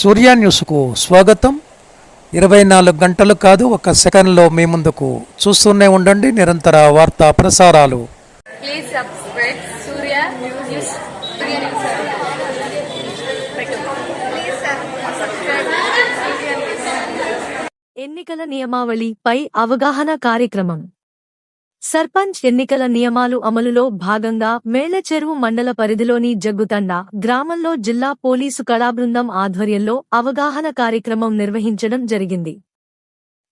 సూర్య న్యూస్కు స్వాగతం. ఇరవై నాలుగు గంటలు కాదు ఒక సెకండ్లో మీ ముందుకు చూస్తూనే ఉండండి నిరంతర వార్తా ప్రసారాలు. ఎన్నికల నియమావళి పై అవగాహన కార్యక్రమం. సర్పంచ్ ఎన్నికల నియమాలు అమలులో భాగంగా మేళ్ళచెరువు మండల పరిధిలోని జగ్గుతండ గ్రామంలో జిల్లా పోలీసు కళాబృందం ఆధ్వర్యంలో అవగాహన కార్యక్రమం నిర్వహించడం జరిగింది.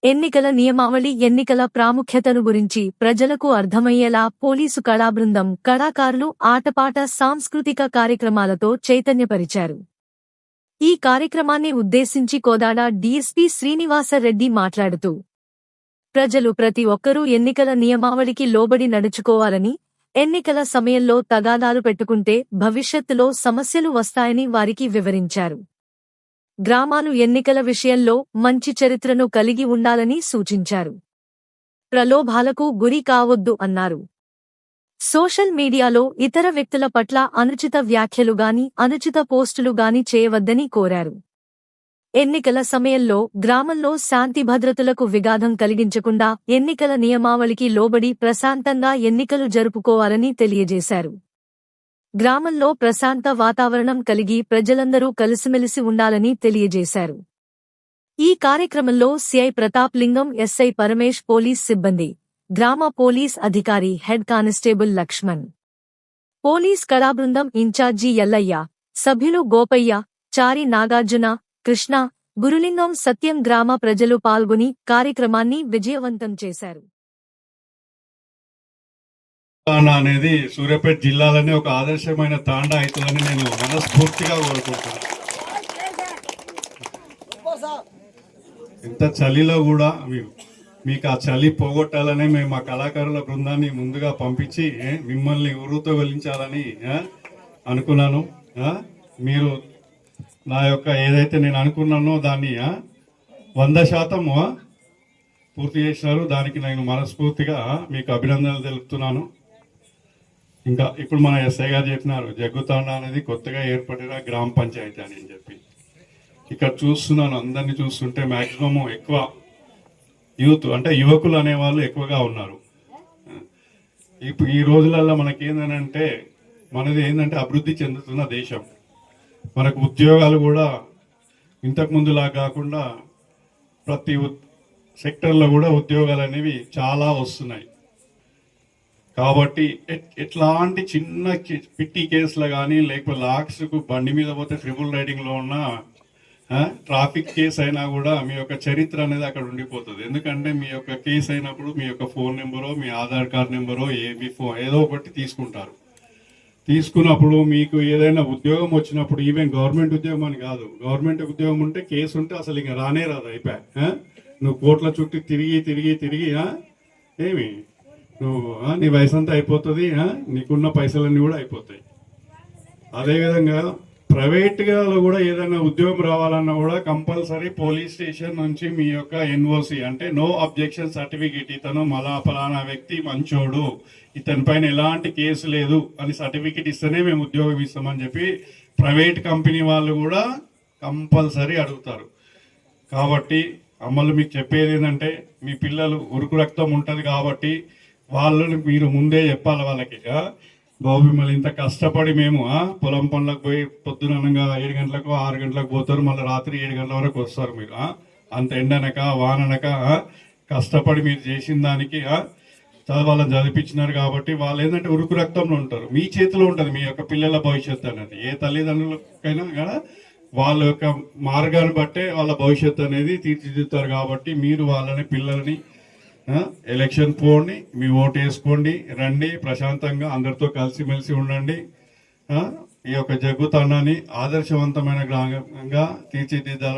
ఎన్నికల నియమావళి ఎన్నికల ప్రాముఖ్యతను గురించి ప్రజలకు అర్థమయ్యేలా పోలీసు కళాబృందం కళాకారులు ఆటపాట సాంస్కృతిక కార్యక్రమాలతో చైతన్యపరిచారు. ఈ కార్యక్రమాన్ని ఉద్దేశించి కోదాడ డీఎస్పీ శ్రీనివాసరెడ్డి మాట్లాడుతూ ప్రజలు ప్రతి ఒక్కరూ ఎన్నికల నియమావళికి లోబడి నడుచుకోవాలని ఎన్నికల సమయంలో తగాదాలు పెట్టుకుంటే భవిష్యత్తులో సమస్యలు వస్తాయని వారికి వివరించారు. గ్రామాలు ఎన్నికల విషయంలో మంచి చరిత్రను కలిగి ఉండాలని సూచించారు. ప్రలోభాలకు గురి కావద్దు అన్నారు. సోషల్ మీడియాలో ఇతర వ్యక్తుల పట్ల అనుచిత వ్యాఖ్యలు గాని అనుచిత పోస్టులు గాని చేయవద్దని కోరారు. ఎన్నికల సమయంలో గ్రామంలో శాంతి భద్రతలకు విఘాతం కలిగించకుండా ఎన్నికల నియమావళికి లోబడి ప్రశాంతంగా ఎన్నికలు జరుపుకోవాలని తెలియజేశారు. గ్రామంలో ప్రశాంత వాతావరణం కలిగి ప్రజలందరూ కలిసిమెలిసి ఉండాలని తెలియజేశారు. ఈ కార్యక్రమంలో CI Pratap Lingam SI Paramesh police సిబ్బంది గ్రామ పోలీస్ అధికారి హెడ్ కానిస్టేబుల్ లక్ష్మణ్ పోలీస్ కళాబృందం ఇన్ఛార్జి ఎల్లయ్య సభ్యులు గోపయ్య చారి నాగార్జున కృష్ణ గురులింగం సత్యం గ్రామ ప్రజలు పాల్గొని కార్యక్రమాన్ని విజయవంతం చేశారు. అనేది సూర్యాపేట జిల్లాలోనే ఒక ఆదర్శమైన తాండా అవుతుందని నేను మనస్ఫూర్తిగా కోరుకుంటున్నాను. ఇంత చలిలో కూడా మీరు మీకు ఆ చలి పోగొట్టాలని మేము మా కళాకారుల బృందాన్ని ముందుగా పంపించి మిమ్మల్ని ఉరుతో వెలించాలని అనుకున్నాను. మీరు నా యొక్క ఏదైతే నేను అనుకున్నానో దాన్ని వంద శాతము పూర్తి చేసినారు. దానికి నేను మనస్ఫూర్తిగా మీకు అభినందనలు తెలుపుతున్నాను. ఇంకా ఇప్పుడు మన ఎస్ఐ గారు చెప్పినారు జగ్గుతాండ అనేది కొత్తగా ఏర్పడిన గ్రామ పంచాయతీ అని చెప్పి. ఇక్కడ చూస్తున్నాను అందరినీ చూస్తుంటే మ్యాక్సిమము ఎక్కువ యూత్ అంటే యువకులు అనేవాళ్ళు ఎక్కువగా ఉన్నారు. ఇప్పుడు ఈ రోజులలో మనకి ఏంటంటే మనది ఏంటంటే అభివృద్ధి చెందుతున్న దేశం. మనకు ఉద్యోగాలు కూడా ఇంతకుముందులా కాకుండా ప్రతి సెక్టర్లో కూడా ఉద్యోగాలు అనేవి చాలా వస్తున్నాయి. కాబట్టి ఎట్- ఎట్లాంటి చిన్న పిట్టి కేసులు కానీ లేకపోతే లాక్స్కు బండి మీద పోతే ట్రిపుల్ రైడింగ్లో ఉన్న ట్రాఫిక్ కేసు అయినా కూడా మీ యొక్క చరిత్ర అనేది అక్కడ ఉండిపోతుంది. ఎందుకంటే మీ యొక్క కేసు అయినప్పుడు మీ యొక్క ఫోన్ నెంబరో మీ ఆధార్ కార్డ్ నెంబరో ఏ మీ ఫోన్ ఏదో ఒకటి తీసుకుంటారు. తీసుకున్నప్పుడు మీకు ఏదైనా ఉద్యోగం వచ్చినప్పుడు ఈవెన్ గవర్నమెంట్ ఉద్యోగం అని కాదు గవర్నమెంట్ ఉద్యోగం ఉంటే కేసు ఉంటే అసలు ఇంకా రానే రాదు అయిపోయా నువ్వు కోట్ల చుట్టూ తిరిగి తిరిగి తిరిగి ఏమి? నువ్వు నీ వయసు అంతా అయిపోతుంది నీకున్న పైసలన్నీ కూడా అయిపోతాయి. అదేవిధంగా ప్రైవేట్గా కూడా ఏదైనా ఉద్యోగం రావాలన్నా కూడా కంపల్సరీ పోలీస్ స్టేషన్ నుంచి మీ యొక్క ఎన్ఓసి అంటే నో అబ్జెక్షన్ సర్టిఫికేట్ ఇతను మలా ఫలానా వ్యక్తి మంచోడు ఇతని పైన ఎలాంటి కేసు లేదు అని సర్టిఫికేట్ ఇస్తేనే మేము ఉద్యోగం ఇస్తామని చెప్పి ప్రైవేట్ కంపెనీ వాళ్ళు కూడా కంపల్సరీ అడుగుతారు. కాబట్టి అమ్మలు మీకు చెప్పేది ఏంటంటే మీ పిల్లలు ఉరుకు రక్తం ఉంటుంది కాబట్టి వాళ్ళని మీరు ముందే చెప్పాలి వాళ్ళకి. బాబు మిమ్మల్ని ఇంత కష్టపడి మేము పొలం పనులకు పోయి పొద్దున అనగా ఏడు గంటలకు ఆరు గంటలకు పోతారు మళ్ళీ రాత్రి ఏడు గంటల వరకు వస్తారు మీరు అంత ఎండనక వాననక కష్టపడి మీరు చేసిన దానికి ఆ? వాళ్ళని చదివించినారు కాబట్టి వాళ్ళు ఏంటంటే ఉరుకు రక్తంలో ఉంటారు. మీ చేతిలో ఉంటుంది మీ యొక్క పిల్లల భవిష్యత్తు అనేది. ఏ తల్లిదండ్రులకైనా కూడా వాళ్ళ యొక్క మార్గాన్ని బట్టే వాళ్ళ భవిష్యత్తు అనేది తీర్చిదిద్దుతారు కాబట్టి మీరు వాళ్ళని పిల్లల్ని ఎలక్షన్ పోండి మీ ఓటు వేసుకోండి రండి ప్రశాంతంగా అందరితో కలిసిమెలిసి ఉండండి. ఆ, ఈ యొక్క జగ్గుతాండాన్ని ఆదర్శవంతమైన గ్రామంగా తీర్చిదిద్దాలని